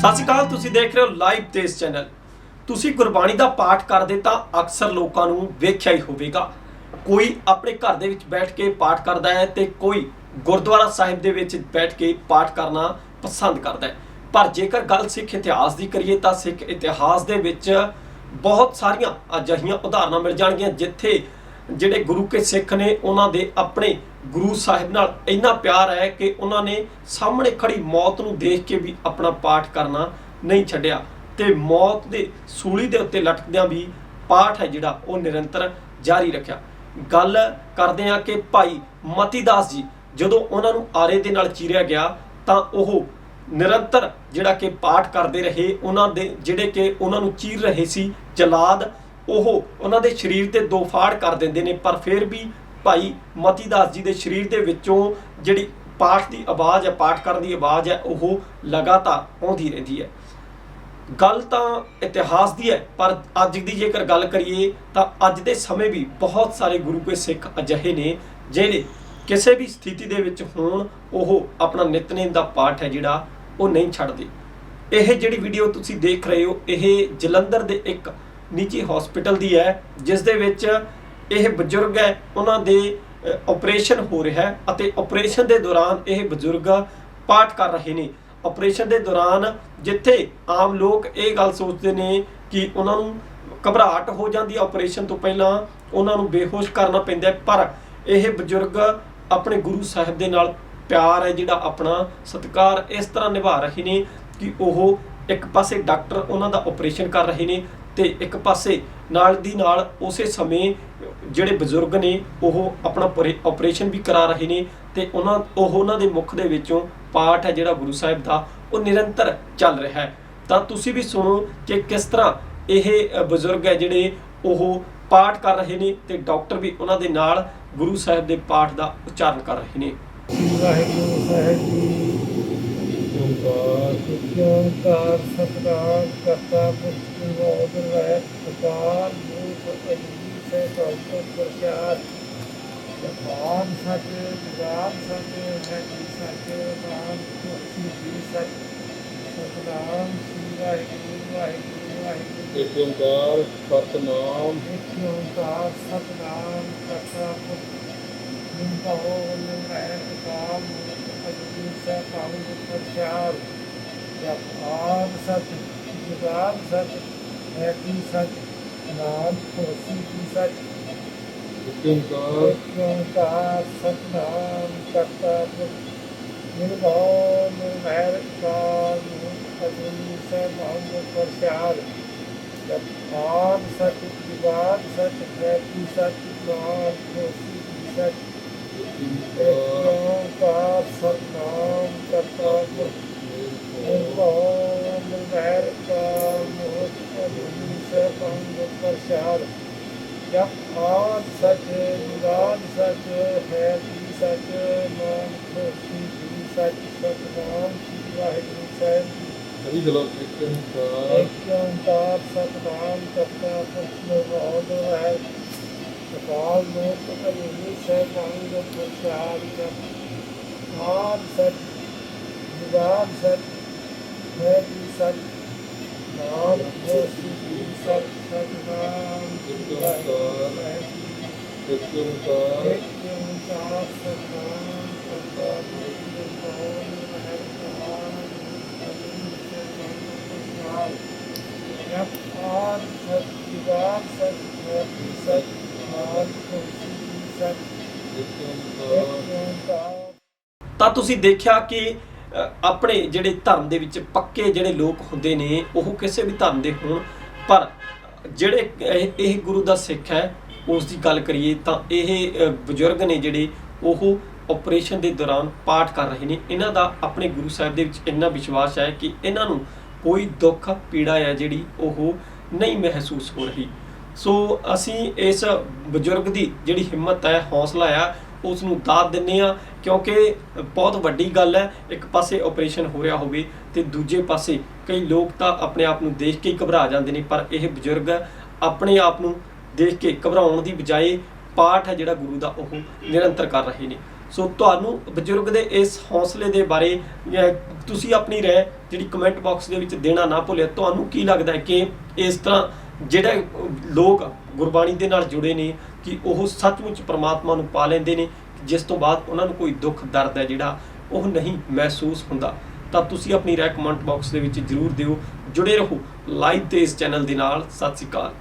ਸਤਿ ਸ਼੍ਰੀ ਅਕਾਲ, ਤੁਸੀਂ ਦੇਖ ਰਹੇ ਹੋ ਲਾਈਵ ਤੇਜ਼ ਚੈਨਲ। ਤੁਸੀਂ ਗੁਰਬਾਣੀ ਦਾ ਪਾਠ ਕਰਦੇ ਤਾਂ ਅਕਸਰ ਲੋਕਾਂ ਨੂੰ ਵੇਖਿਆ ਹੀ ਹੋਵੇਗਾ। ਕੋਈ ਆਪਣੇ ਘਰ ਦੇ ਵਿੱਚ ਬੈਠ ਕੇ ਪਾਠ ਕਰਦਾ ਹੈ ਤੇ ਕੋਈ ਗੁਰਦੁਆਰਾ ਸਾਹਿਬ ਦੇ ਵਿੱਚ ਬੈਠ ਕੇ ਪਾਠ ਕਰਨਾ ਪਸੰਦ ਕਰਦਾ ਹੈ। ਪਰ ਜੇਕਰ ਗੱਲ ਸਿੱਖ ਇਤਿਹਾਸ ਦੀ ਕਰੀਏ ਤਾਂ ਸਿੱਖ ਇਤਿਹਾਸ ਦੇ ਵਿੱਚ ਬਹੁਤ ਸਾਰੀਆਂ ਅਜਿਹੀਆਂ ਉਦਾਹਰਨਾਂ ਮਿਲ ਜਾਣਗੀਆਂ, ਜਿੱਥੇ ਜਿਹੜੇ ਗੁਰੂ ਕੇ ਸਿੱਖ ਨੇ ਉਹਨਾਂ ਦੇ ਆਪਣੇ ਗੁਰੂ ਸਾਹਿਬ ਨਾਲ ਇੰਨਾ ਪਿਆਰ ਹੈ ਕਿ ਉਹਨਾਂ ਨੇ ਸਾਹਮਣੇ ਖੜੀ ਮੌਤ ਨੂੰ ਦੇਖ ਕੇ ਵੀ ਆਪਣਾ ਪਾਠ ਕਰਨਾ ਨਹੀਂ ਛੱਡਿਆ ਤੇ ਮੌਤ ਦੇ ਸੂਲੀ ਦੇ ਉੱਤੇ ਲਟਕਦਿਆਂ ਵੀ ਪਾਠ ਹੈ ਜਿਹੜਾ ਉਹ ਨਿਰੰਤਰ ਜਾਰੀ ਰੱਖਿਆ। ਗੱਲ ਕਰਦੇ ਹਾਂ ਕਿ ਭਾਈ ਮਤੀਦਾਸ ਜੀ, ਜਦੋਂ ਉਹਨਾਂ ਨੂੰ ਆਰੇ ਦੇ ਨਾਲ ਚੀਰਿਆ ਗਿਆ ਤਾਂ ਉਹ ਨਿਰੰਤਰ ਜਿਹੜਾ ਕਿ ਪਾਠ ਕਰਦੇ ਰਹੇ, ਉਹਨਾਂ ਦੇ ਜਿਹੜੇ ਕਿ ਉਹਨਾਂ ਨੂੰ ਚੀਰ ਰਹੇ ਸੀ, ਜਲਾਦ, ਉਹ ਉਹਨਾਂ ਦੇ ਸਰੀਰ ਤੇ ਦੋ ਫਾੜ ਕਰ ਦਿੰਦੇ ਨੇ, ਪਰ ਫਿਰ ਵੀ ਭਾਈ ਮਤੀਦਾਸ ਜੀ ਦੇ ਸਰੀਰ ਦੇ ਵਿੱਚੋਂ ਜਿਹੜੀ ਪਾਠ ਦੀ ਆਵਾਜ਼ ਹੈ, ਪਾਠ ਕਰਨ ਦੀ ਆਵਾਜ਼ ਹੈ, ਉਹ ਲਗਾਤਾਰ ਆਉਂਦੀ ਰਹਿੰਦੀ ਹੈ। ਗੱਲ ਤਾਂ ਇਤਿਹਾਸ ਦੀ ਹੈ, ਪਰ ਅੱਜ ਦੀ ਜੇਕਰ ਗੱਲ ਕਰੀਏ ਤਾਂ ਅੱਜ ਦੇ ਸਮੇਂ ਵੀ ਬਹੁਤ ਸਾਰੇ ਗੁਰੂ ਕੇ ਸਿੱਖ ਅਜਿਹੇ ਨੇ, ਜਿਹੜੇ ਕਿਸੇ ਵੀ ਸਥਿਤੀ ਦੇ ਵਿੱਚ ਹੋਣ ਉਹ ਆਪਣਾ ਨਿਤਨੇਮ ਦਾ ਪਾਠ ਹੈ ਜਿਹੜਾ ਉਹ ਨਹੀਂ ਛੱਡਦੇ। ਇਹ ਜਿਹੜੀ ਵੀਡੀਓ ਤੁਸੀਂ ਦੇਖ ਰਹੇ ਹੋ, ਇਹ ਜਲੰਧਰ ਦੇ ਇੱਕ ਨਿੱਜੀ ਹਸਪੀਟਲ ਦੀ ਹੈ, ਜਿਸ ਦੇ ਵਿੱਚ ਇਹ ਬਜ਼ੁਰਗ ਹੈ, ਉਹਨਾਂ ਦੇ ਆਪਰੇਸ਼ਨ ਹੋ ਰਿਹਾ ਹੈ ਅਤੇ ਆਪਰੇਸ਼ਨ ਦੇ ਦੌਰਾਨ ਇਹ ਬਜ਼ੁਰਗ ਪਾਠ ਕਰ ਰਹੇ ਨੇ। ਆਪਰੇਸ਼ਨ ਦੇ ਦੌਰਾਨ ਜਿੱਥੇ ਆਮ ਲੋਕ ਇਹ ਗੱਲ ਸੋਚਦੇ ਨੇ ਕਿ ਉਹਨਾਂ ਨੂੰ ਘਬਰਾਹਟ ਹੋ ਜਾਂਦੀ ਹੈ ਆਪਰੇਸ਼ਨ ਤੋਂ ਪਹਿਲਾਂ, ਉਹਨਾਂ ਨੂੰ ਬੇਹੋਸ਼ ਕਰਨਾ ਪੈਂਦਾ ਪਰ ਇਹ ਬਜ਼ੁਰਗ ਆਪਣੇ ਗੁਰੂ ਸਾਹਿਬ ਦੇ ਨਾਲ ਪਿਆਰ ਹੈ ਜਿਹੜਾ ਆਪਣਾ ਸਤਿਕਾਰ ਇਸ ਤਰ੍ਹਾਂ ਨਿਭਾ ਰਹੇ ਨੇ ਕਿ ਉਹ ਇੱਕ ਪਾਸੇ ਡਾਕਟਰ ਉਹਨਾਂ ਦਾ ਆਪਰੇਸ਼ਨ ਕਰ ਰਹੇ ਨੇ ਤੇ ਇੱਕ ਪਾਸੇ ਨਾਲ ਦੀ ਨਾਲ ਉਸੇ ਸਮੇਂ ਜਿਹੜੇ ਬਜ਼ੁਰਗ ਨੇ ਉਹ ਆਪਣਾ ਆਪਰੇਸ਼ਨ ਵੀ ਕਰਾ ਰਹੇ ਨੇ ਤੇ ਉਹਨਾਂ ਉਹ ਉਹਨਾਂ ਦੇ ਮੁਖ ਦੇ ਵਿੱਚੋਂ ਪਾਠ ਹੈ ਜਿਹੜਾ ਗੁਰੂ ਸਾਹਿਬ ਦਾ, ਉਹ ਨਿਰੰਤਰ ਚੱਲ ਰਿਹਾ ਹੈ। ਤਾਂ ਤੁਸੀਂ ਵੀ ਸੁਣੋ ਕਿ ਕਿਸ ਤਰ੍ਹਾਂ ਇਹ ਬਜ਼ੁਰਗ ਹੈ ਜਿਹੜੇ ਉਹ ਪਾਠ ਕਰ ਰਹੇ ਨੇ ਤੇ ਡਾਕਟਰ ਵੀ ਉਹਨਾਂ ਦੇ ਨਾਲ ਗੁਰੂ ਸਾਹਿਬ ਦੇ ਪਾਠ ਦਾ ਉਚਾਰਨ ਕਰ ਰਹੇ ਨੇ। ਵਾਹਿਗੁਰੂ ਸਾਹਿਬ ਜੀ ਓੰਕਾਰ ਸਤਨਾਮ ਕਰਤਾ ਪੁਰਖ ਨਿਰੋਧ ਰਹਿ ਅਕਾਲ ਮੂਰਤ ਅਜੀਬ ਸੇ ਸਤਿ ਪ੍ਰਸਾਦ ਜਪਾਨ ਸਤ ਜਗਾਨ ਸਤ ਹੈ ਜੀ ਸਤ ਨਾਮ ਤੁਲਸੀ ਜੀ ਸਤ ਸਤਨਾਮ ਸ੍ਰੀ ਵਾਹਿਗੁਰੂ ਵਾਹਿਗੁਰੂ ਇੱਕ ਓੰਕਾਰ ਸਤਨਾਮ ਇੱਕ ਓੰਕਾਰ ਸਤਨਾਮ ਕਰਤਾ ਪੁਰਖ ਨਿਰਭਉ ਨਿਰਵੈਰ ਅਕਾਲ ਮੂਰਤ ਅਜੂਨੀ ਸੈਭੰ ਪ੍ਰਚਾਰ। ਜਪ ਆਦ ਸਤ ਜੁਗਾਦ ਸਤ ਹੈ ਕੀ ਸਤ ਨਾਮ ਹੋਸੀ ਕੀ ਸਤ ਇੱਕ ਓੰਕਾਰ ਇੱਕ ਓੰਕਾਰ ਸਤਨਾਮ ਕਰਤਾ ਪੁਰਖ ਨਿਰਭਉ ਨਿਰਵੈਰ ਅਕਾਲ ਮੂਰਤ ਅਜੂਨੀ ਸੈਭੰ ਪ੍ਰਚਾਰ। ਜਪ ਆਦ ਸਤ ਜੁਗਾਦ ਸਤ ਹੈ ਕੀ ਸਤ ਨਾਮ ਹੋਸੀ ਕੀ ਸਤ ਇੱਕ ਓੰਕਾਰ ਓੰਕਾਰ ਸਤਨਾਮ ਕਰਤਾ ਪੁਰਖ ਨਿਰਭਉ ਨਿਰਵੈਰ ਅਕਾਲ ਮੂਰਤ ਅਜੂਨੀ ਸੈਭੰ ਪ੍ਰਚਾਰ ਜਪ ਆਦ ਸਚ ਜੁਗਾਦ ਸਚ ਹੈ ਕੀ ਸਚ ਨਾਮ ਹਰੀ ਚਲੋ ਇੱਕ ਓੰਕਾਰ ਇੱਕ ਓੰਕਾਰ ਸਤਨਾਮ ਕਰਤਾ ਪੁਰਖ ਨਿਰਭਉ ਹੈ। ਅਕਾਲ ਮੂਰਤ ਅਜੂਨੀ ਸੈਭੰ ਪ੍ਰਚਾਰ ਜਪ ਆਦ ਸਚ ਜੁਗਾਦ ਸਚ ਹੈ ਕੀ ਸਚ ਨਾਮ ਖੁਸ਼ੀ ਕੀ ਸਚ ਸਤਨਾਮ। ਸਾਹਿਬ ਜੀ ਇੱਕ ਓੰਕਾਰ ਇੱਕ ਓੰਕਾਰ ਸਤਨਾਮ ਕਰਤਾ ਪੁਰਖ ਨਿਰਭਉ ਨਿਰਵੈਰ ਅਕਾਲ ਮੂਰਤ ਅਜੂਨੀ ਸੈਭੰ ਪ੍ਰਚਾਰ ਜਪ ਆਦ ਸਚ ਜੁਗਾਦ ਸਚ ਹੈ ਕੀ ਸਚ ਨਾਮ ਖੁਸ਼ੀ ਕੀ ਸਚ ਇੱਕ ਇੱਕ ਓੰਕਾਰ ਓੰਕਾਰ ਤਾਂ ਤੁਸੀਂ ਦੇਖਿਆ ਕਿ ਆਪਣੇ ਜਿਹੜੇ ਧਰਮ ਦੇ ਵਿੱਚ ਪੱਕੇ ਜਿਹੜੇ ਲੋਕ ਹੁੰਦੇ ਨੇ, ਉਹ ਕਿਸੇ ਵੀ ਧਰਮ ਦੇ ਹੋਣ, ਪਰ ਜਿਹੜੇ ਇਹ- ਗੁਰੂ ਦਾ ਸਿੱਖ ਹੈ, ਉਸ ਦੀ ਗੱਲ ਕਰੀਏ ਤਾਂ ਇਹ ਬਜ਼ੁਰਗ ਨੇ ਜਿਹੜੇ ਉਹ ਆਪਰੇਸ਼ਨ ਦੇ ਦੌਰਾਨ ਪਾਠ ਕਰ ਰਹੇ ਨੇ। ਇਹਨਾਂ ਦਾ ਆਪਣੇ ਗੁਰੂ ਸਾਹਿਬ ਦੇ ਵਿੱਚ ਇੰਨਾ ਵਿਸ਼ਵਾਸ ਹੈ ਕਿ ਇਹਨਾਂ ਨੂੰ ਕੋਈ ਦੁੱਖ, ਪੀੜਾ ਹੈ ਜਿਹੜੀ ਉਹ ਨਹੀਂ ਮਹਿਸੂਸ ਹੋ ਰਹੀ। ਸੋ ਅਸੀਂ ਇਸ ਬਜ਼ੁਰਗ ਦੀ ਜਿਹੜੀ ਹਿੰਮਤ ਹੈ, ਹੌਸਲਾ ਆ ਉਸ ਨੂੰ ਦਾਤ ਦਿੰਨੇ ਆ ਕਿਉਂਕਿ ਬਹੁਤ ਵੱਡੀ ਗੱਲ ਹੈ, ਇੱਕ ਪਾਸੇ ਆਪਰੇਸ਼ਨ ਹੋ ਰਿਹਾ ਹੋਵੇ ਤੇ ਦੂਜੇ ਪਾਸੇ ਕਈ ਲੋਕ ਤਾਂ ਆਪਣੇ ਆਪ ਨੂੰ ਦੇਖ ਕੇ ਹੀ ਘਬਰਾ ਜਾਂਦੇ ਨੇ, ਪਰ ਇਹ ਬਜ਼ੁਰਗ ਆਪਣੇ ਆਪ ਨੂੰ ਦੇਖ ਕੇ ਘਬਰਾਉਣ ਦੀ ਬਜਾਏ ਪਾਠ ਹੈ ਜਿਹੜਾ ਗੁਰੂ ਦਾ ਉਹ ਨਿਰੰਤਰ ਕਰ ਰਹੇ ਨੇ। ਸੋ ਤੁਹਾਨੂੰ ਬਜ਼ੁਰਗ ਦੇ ਇਸ ਹੌਸਲੇ ਦੇ ਬਾਰੇ ਤੁਸੀਂ ਆਪਣੀ ਰਾਏ ਜਿਹੜੀ ਕਮੈਂਟ ਬਾਕਸ ਦੇ ਵਿੱਚ ਦੇਣਾ ਨਾ ਭੁੱਲਿਓ ਤੁਹਾਨੂੰ ਕੀ ਲੱਗਦਾ ਹੈ ਕਿ ਇਸ ਤਰ੍ਹਾਂ ਜਿਹੜੇ ਲੋਕ ਗੁਰਬਾਣੀ ਦੇ ਨਾਲ ਜੁੜੇ ਨੇ ਕਿ ਉਹ ਸੱਚਮੁੱਚ ਪ੍ਰਮਾਤਮਾ ਨੂੰ ਪਾ ਲੈਂਦੇ ਨੇ, ਜਿਸ ਤੋਂ ਬਾਅਦ ਉਹਨਾਂ ਨੂੰ ਕੋਈ ਦੁੱਖ, ਦਰਦ ਹੈ ਜਿਹੜਾ ਉਹ ਨਹੀਂ ਮਹਿਸੂਸ ਹੁੰਦਾ। ਤਾਂ ਤੁਸੀਂ ਆਪਣੀ ਰਾਏ ਕਮੈਂਟ ਬਾਕਸ ਦੇ ਵਿੱਚ ਜਰੂਰ ਦਿਓ, ਜੁੜੇ ਰਹੋ। ਲਾਈਵ ਤੇ ਇਸ ਚੈਨਲ ਦੇ ਨਾਲ। ਸਤਿ ਸ਼੍ਰੀ ਅਕਾਲ।